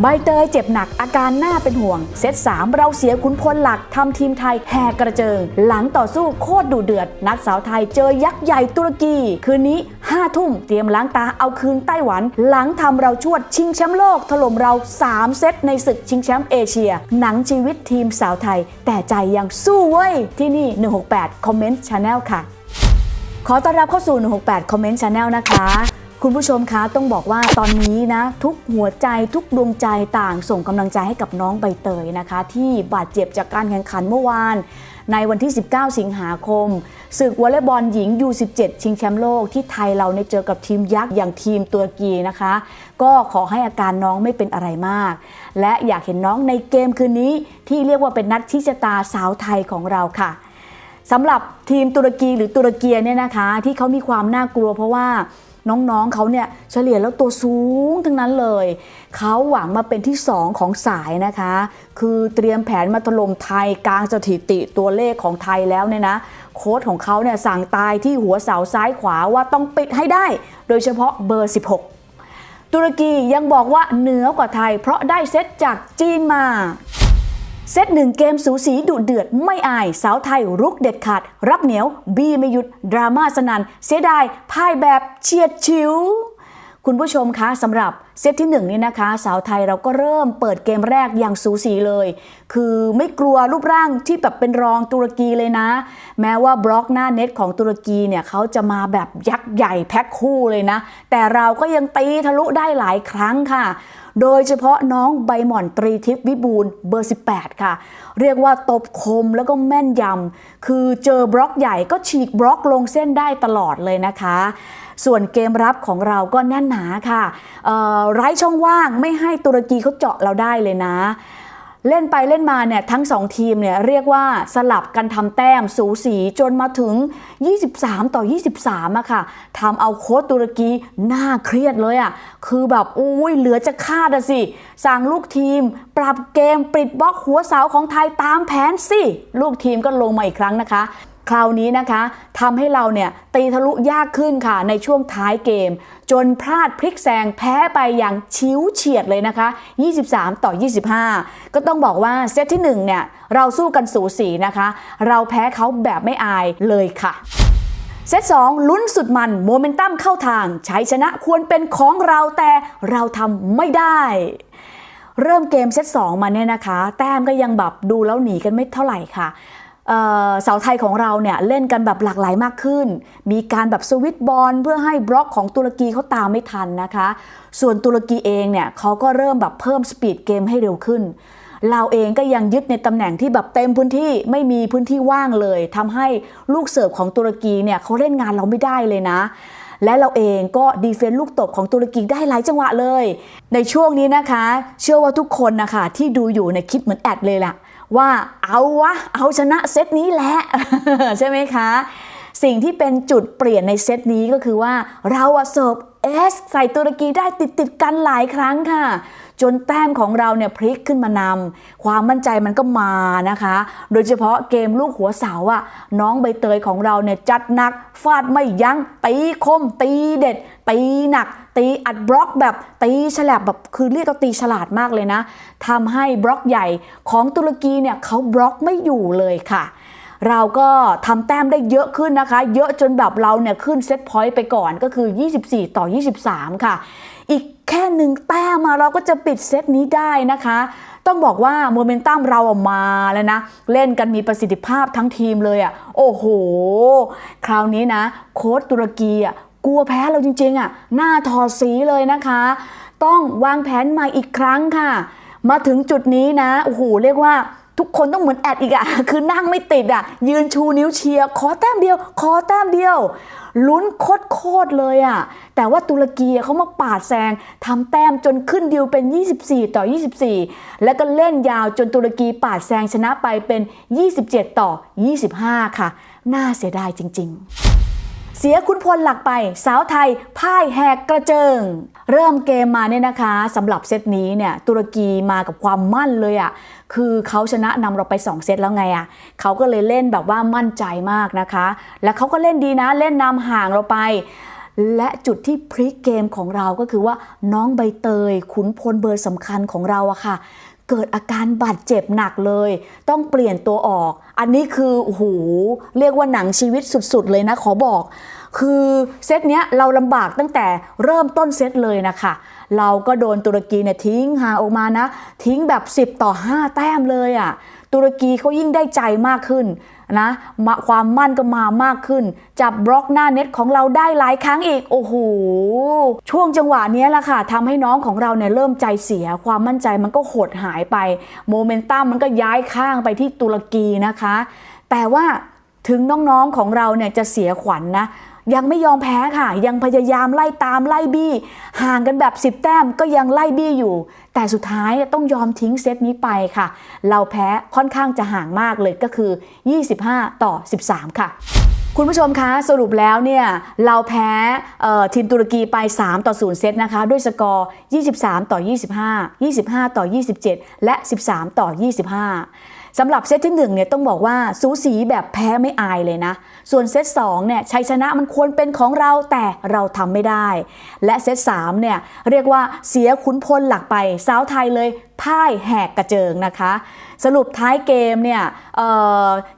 ใบเตยเจ็บหนักอาการหน่าเป็นห่วง เซต3 เราเสียขุนพลหลักทำทีมไทยแหกกระเจิง หลังต่อสู้โคตรดุเดือด นักสาวไทยเจอยักษ์ใหญ่ตุรกี คืนนี้ 5 ทุ่มเตรียมล้างตาเอาคืนไต้หวัน หลังทำเราชวดชิงแชมป์โลกถล่มเรา 3 เซตในศึกชิงแชมป์เอเชีย หนังชีวิตทีมสาวไทย แต่ใจยังสู้เว้ย ที่นี่ 168คอมเมนต์ชาแนลค่ะ ขอต้อนรับเข้าสู่ 168 Comment Channel นะคะ คุณผู้ชมคะต้องบอกว่าตอนนี้นะ ทุกหัวใจทุกดวงใจต่างส่งกำลังใจให้กับน้องใบเตยนะคะ ที่บาดเจ็บจากการแข่งขันเมื่อวาน ในวันที่ 19 สิงหาคมศึกวอลเลย์บอลหญิง U17 ชิงแชมป์โลกที่ไทยเราเนี่ยเจอกับทีมยักษ์อย่างทีมตุรกีนะคะ ก็ขอให้อาการน้องไม่เป็นอะไรมาก และอยากเห็นน้องในเกมคืนนี้ ที่เรียกว่าเป็นนัดชี้ชะตาสาวไทยของเราค่ะสำหรับทีมตุรกีหรือตุรเกียเนี่ยนะคะ ที่เขามีความน่ากลัวเพราะว่า น้องๆเขาเนี่ยเฉลี่ยแล้วตัวสูงทั้งนั้นเลย เขาหวังมาเป็นที่ 2 ของสายนะคะ คือเตรียมแผนมาถล่มไทยกลางสถิติตัวเลขของไทยแล้วเนี่ยนะโค้ชของเขาเนี่ยสั่งตายที่หัวเสาซ้ายขวาว่าต้องปิดให้ได้ โดยเฉพาะเบอร์ 16 ตุรกียังบอกว่าเหนือกว่าไทยเพราะได้เซตจากจีนมา เซตหนึ่งเกมสูสีดุเดือดไม่อาย สาวไทยรุกเด็ดขาด รับเหนียว บีไม่หยุด ดราม่าสนันเสียดายพ่ายแบบเฉียดชิว คุณผู้ชมคะสำหรับ เซตที่หนึ่งนี่นะคะสาวไทยเราก็เริ่มเปิดเกมแรกอย่างสูสีเลย คือไม่กลัวรูปร่างที่แบบเป็นรองตุรกีเลยนะ แม้ว่าบล็อกหน้าเน็ตของตุรกีเนี่ยเขาจะมาแบบยักษ์ใหญ่แพ็คคู่เลยนะ แต่เราก็ยังตีทะลุได้หลายครั้งค่ะ โดยเฉพาะน้องใบหม่อนตรีทิพย์วิบูลเบอร์ 18 ค่ะ เรียกว่าตบคมแล้วก็แม่นยำคือเจอบล็อกใหญ่ก็ฉีกบล็อกลงเส้นได้ตลอดเลยนะคะ ส่วนเกมรับของเราก็แน่นหนาค่ะไร้ช่องว่างไม่ให้ตุรกีเขาเจาะเราได้เลยนะ เล่นไปเล่นมาเนี่ยทั้ง 2 ทีมเนี่ยเรียกว่าสลับกันทำแต้มสูสีจนมาถึง 23 ต่อ 23อะค่ะทำเอาโค้ชตุรกีน่าเครียดเลยอะคือแบบอุ้ยเหลือจะคาดอะสิสั่งลูกทีม ปรับเกมปิดบล็อกหัวเสาของไทยตามแผนสิ ลูกทีมก็ลงมาอีกครั้งนะคะ คราวนี้นะคะทำให้เราเนี่ยตีทะลุยากขึ้นค่ะในช่วงท้ายเกม จนพลาดพลิกแซงแพ้ไปอย่างชิวเฉียดเลยนะคะ 23 ต่อ 25 ก็ต้องบอกว่าเซตที่1เนี่ยเราสู้กันสูสีนะคะ เราแพ้เขาแบบไม่อายเลยค่ะเซต2ลุ้นสุดมันโมเมนตัมเข้าทางชัยชนะควรเป็นของเราแต่เราทำไม่ได้ เริ่มเกมเซต2มาเนี่ยนะคะ แต้มก็ยังแบบดูแล้วหนีกันไม่เท่าไหร่ค่ะ เสาวไทยของเราเนี่ยเล่นกันแบบหลากหลายมากขึ้น มีการแบบสวิตบอลเพื่อให้บล็อกของตุรกีเขาตามไม่ทันนะคะ ส่วนตุรกีเองเนี่ยเขาก็เริ่มแบบเพิ่มสปีดเกมให้เร็วขึ้น เราเองก็ยังยึดในตำแหน่งที่แบบเต็มพื้นที่ไม่มีพื้นที่ว่างเลยทำให้ลูกเสิร์ฟของตุรกีเนี่ยเขาเล่นงานเราไม่ได้เลยนะและเราเองก็ดีเฟนต์ลูกตบของตุรกีได้หลายจังหวะเลย ในช่วงนี้นะคะ เชื่อว่าทุกคนนะคะที่ดูอยู่ในคิดเหมือนแอดเลยล่ะ ว่าเอาวะ เอาชนะเซตนี้แหละ ใช่ไหมคะ สิ่งที่เป็นจุดเปลี่ยนในเซตนี้ก็คือว่าเราอะเสิร์ฟ เอสใส่ตุรกีได้ติดติดกันหลายครั้งค่ะ จนแต้มของเราเนี่ยพลิกขึ้นมานำความมั่นใจมันก็มานะคะ โดยเฉพาะเกมลูกหัวเสาอะน้องใบเตยของเราเนี่ยจัดหนักฟาดไม่ยัง้งตีคม ตีเด็ดตีหนัก ตีอัดบล็อกแบบตีฉลับแบบคือเรียกว่าตีฉลาดมากเลยนะทำให้บล็อกใหญ่ของตุรกีเนี่ยเขาบล็อกไม่อยู่เลยค่ะ เราก็ทำแต้มได้เยอะขึ้นนะคะ เยอะจนแบบเราเนี่ยขึ้นเซตพอยต์ไปก่อนก็คือ 24 ต่อ 23 ค่ะ อีกแค่หนึ่งแต้มมาเราก็จะปิดเซตนี้ได้นะคะ ต้องบอกว่าโมเมนตัมเราออกมาแล้วนะ เล่นกันมีประสิทธิภาพทั้งทีมเลยอะ่ะ โอ้โห คราวนี้นะ โค้ชตุรกีอะกลัวแพ้เราจริงๆอะ หน้าถอสีเลยนะคะ ต้องวางแผนใหม่อีกครั้งค่ะ มาถึงจุดนี้นะ โอ้โห เรียกว่า ทุกคนต้องเหมือนแอดอีกอะคือนั่งไม่ติดอะยืนชูนิ้วเชียร์ขอแต้มเดียว ขอแต้มเดียวลุ้นโคตรเลยอะแต่ว่าตุรกีเขามาปาดแซงทำแต้มจนขึ้นดิวเป็น 24 ต่อ 24 แล้วก็เล่นยาวจนตุรกีปาดแซงชนะไปเป็น 27 ต่อ 25 ค่ะ น่าเสียดายจริง ๆ เสียคุณพลหลักไป สาวไทยพ่ายแหกกระเจิง เริ่มเกมมาเนี่ยนะคะสำหรับเซตนี้เนี่ยตุรกีมากับความมั่นเลยอะ่ะคือเขาชนะนำเราไป 2 เซตแล้วไงอะ่ะเขาก็เลยเล่นแบบว่ามั่นใจมากนะคะ และเขาก็เล่นดีนะเล่นนำห่างเราไปและจุดที่พลิกเกมของเราก็คือว่าน้องใบเตย ขุนพลเบอร์สำคัญของเราอะค่ะ เกิดอาการบาดเจ็บหนักเลย ต้องเปลี่ยนตัวออก อันนี้คือโอ้โหเรียกว่าหนังชีวิตสุดๆเลยนะขอบอก คือเซตเนี้ยเราลำบากตั้งแต่เริ่มต้นเซตเลยนะคะ เราก็โดนตุรกีเนี่ยทิ้งห่างออกมานะ ทิ้งแบบ 10 ต่อ 5 แต้มเลยอะ่ะ ตุรกีเขายิ่งได้ใจมากขึ้นนะมาความมั่นก็มามากขึ้น จับบล็อกหน้าเน็ตของเราได้หลายครั้งอีก โอ้โห ช่วงจังหวะนี้แหละค่ะทำให้น้องของเราเนี่ยเริ่มใจเสีย ความมั่นใจมันก็หดหายไป โมเมนตัมมันก็ย้ายข้างไปที่ตุรกีนะคะ แต่ว่าถึงน้องๆของเราเนี่ยจะเสียขวัญนนะ ยังไม่ยอมแพ้ค่ะ ยังพยายามไล่ตามไล่บี้ ห่างกันแบบ 10 แต้มก็ยังไล่บี้อยู่ แต่สุดท้ายต้องยอมทิ้งเซตนี้ไปค่ะ เราแพ้ค่อนข้างจะห่างมากเลยก็คือ 25 ต่อ 13 ค่ะคุณผู้ชมคะสรุปแล้วเนี่ยเราแพ้ทีมตุรกีไป 3 ต่อ 0 เซตนะคะ ด้วยสกอร์ 23 ต่อ 25 25 ต่อ 27 และ 13 ต่อ 25 สำหรับเซตที่1เนี่ยต้องบอกว่าสูสีแบบแพ้ไม่อายเลยนะ ส่วนเซต2เนี่ยชัยชนะมันควรเป็นของเราแต่เราทำไม่ได้ และเซต3เนี่ยเรียกว่าเสียขุนพลหลักไปสาวไทยเลยพ่ายแหกกระเจิงนะคะ สรุปท้ายเกมเนี่ยเ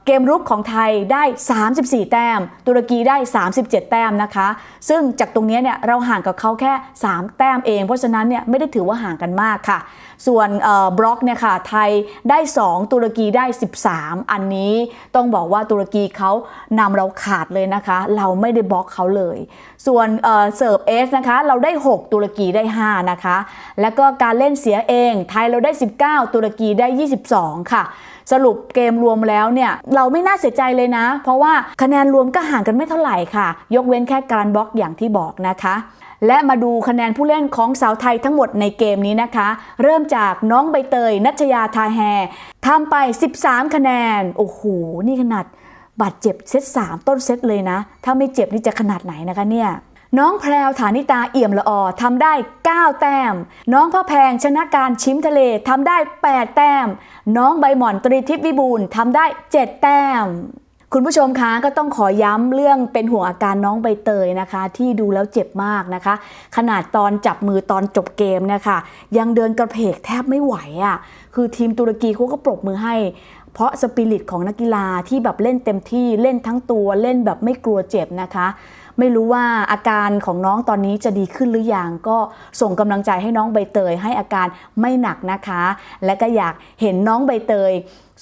เกมรุกของไทยได้ 34 แต้ม ตุรกีได้ 37 แต้มนะคะ ซึ่งจากตรงนี้เนี่ยเราห่างกับเขาแค่ 3 แต้มเอง เพราะฉะนั้นเนี่ยไม่ได้ถือว่าห่างกันมากค่ะ ส่วนบล็อกเนี่ยค่ะไทยได้ 2 ตุรกีได้ 13 อันนี้ต้องบอกว่าตุรกีเขานำเราขาดเลยนะคะ เราไม่ได้บล็อกเขาเลย ส่วนเอ่อเสิร์ฟเอสนะคะเราได้ 6 ตุรกีได้ 5 นะคะ แล้วก็การเล่นเสียเองไทยเราได้ 19 ตุรกีได้ 22 ค่ะ สรุปเกมรวมแล้วเนี่ย เราไม่น่าเสียใจเลยนะ เพราะว่าคะแนนรวมก็ห่างกันไม่เท่าไหร่ค่ะ ยกเว้นแค่การบล็อกอย่างที่บอกนะคะและมาดูคะแนนผู้เล่นของสาวไทยทั้งหมดในเกมนี้นะคะ เริ่มจากน้องใบเตย นัชยาทาแฮทำไป 13 คะแนน โอ้โห นี่ขนาดบาดเจ็บเซต3ต้นเซตเลยนะ ถ้าไม่เจ็บนี่จะขนาดไหนนะคะเนี่ย น้องแพรวฐานิตาเอี่ยมละออทำได้ 9 แต้ม น้องพ่อแพงชนะการชิมทะเลทำได้ 8 แต้ม น้องใบหม่อนตรีทิพย์วิบูลทำได้ 7 แต้มคุณผู้ชมคะก็ต้องขอย้ำเรื่องเป็นห่วงอาการน้องใบเตยนะคะ ที่ดูแล้วเจ็บมากนะคะ ขนาดตอนจับมือตอนจบเกมเนี่ยค่ะ ยังเดินกระเพกแทบไม่ไหวอะ่ะคือทีมตุรกีเขาก็ปรบมือให้ เพราะสปิริตของนักกีฬาที่แบบเล่นเต็มที่เล่นทั้งตัวเล่นแบบไม่กลัวเจ็บนะคะ ไม่รู้ว่าอาการของน้องตอนนี้จะดีขึ้นหรือยังก็ส่งกำลังใจให้น้องใบเตยให้อาการไม่หนักนะคะ และก็อยากเห็นน้องใบเตย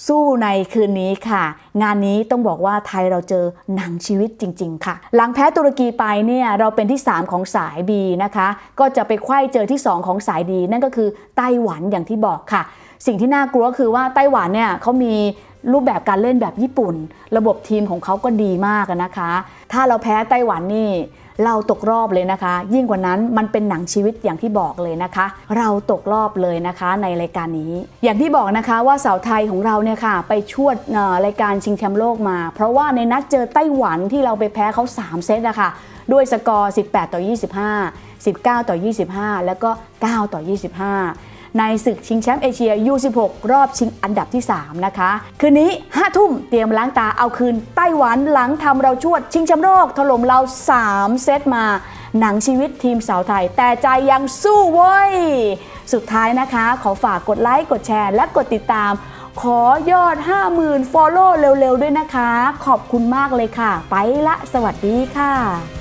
สู้ในคืนนี้ค่ะ งานนี้ต้องบอกว่าไทยเราเจอหนังชีวิตจริง ๆ ค่ะ หลังแพ้ตุรกีไปเนี่ยเราเป็นที่ 3 ของสาย B นะคะ ก็จะไปไขว้เจอที่ 2 ของสายดีนั่นก็คือไต้หวันอย่างที่บอกค่ะ สิ่งที่น่ากลัวก็คือว่าไต้หวันเนี่ยเขามี รูปแบบการเล่นแบบญี่ปุ่น ระบบทีมของเขาก็ดีมากนะคะ ถ้าเราแพ้ไต้หวันนี่เราตกรอบเลยนะคะ ยิ่งกว่านั้นมันเป็นหนังชีวิตอย่างที่บอกเลยนะคะ เราตกรอบเลยนะคะในรายการนี้ อย่างที่บอกนะคะว่าสาวไทยของเราเนี่ยค่ะ ไปชวดรายการชิงแชมป์โลกมา เพราะว่าในนัดเจอไต้หวันที่เราไปแพ้เขา 3 เซตอะค่ะด้วยสกอร์ 18 ต่อ 25 19 ต่อ 25 แล้วก็ 9 ต่อ 25 ในศึกชิงแชมป์เอเชีย U16 รอบชิงอันดับที่ 3 นะคะ คืนนี้5ทุ่มเตรียมล้างตาเอาคืนไต้หวันหลังทำเราชวดชิงแชมป์โลกถล่มเรา 3 เซตมา หนังชีวิตทีมสาวไทย แต่ใจยังสู้เว้ย สุดท้ายนะคะ ขอฝากกดไลค์กดแชร์และกดติดตาม ขอยอด 50,000 Follow เร็วๆ ด้วยนะคะ ขอบคุณมากเลยค่ะ ไปละ สวัสดีค่ะ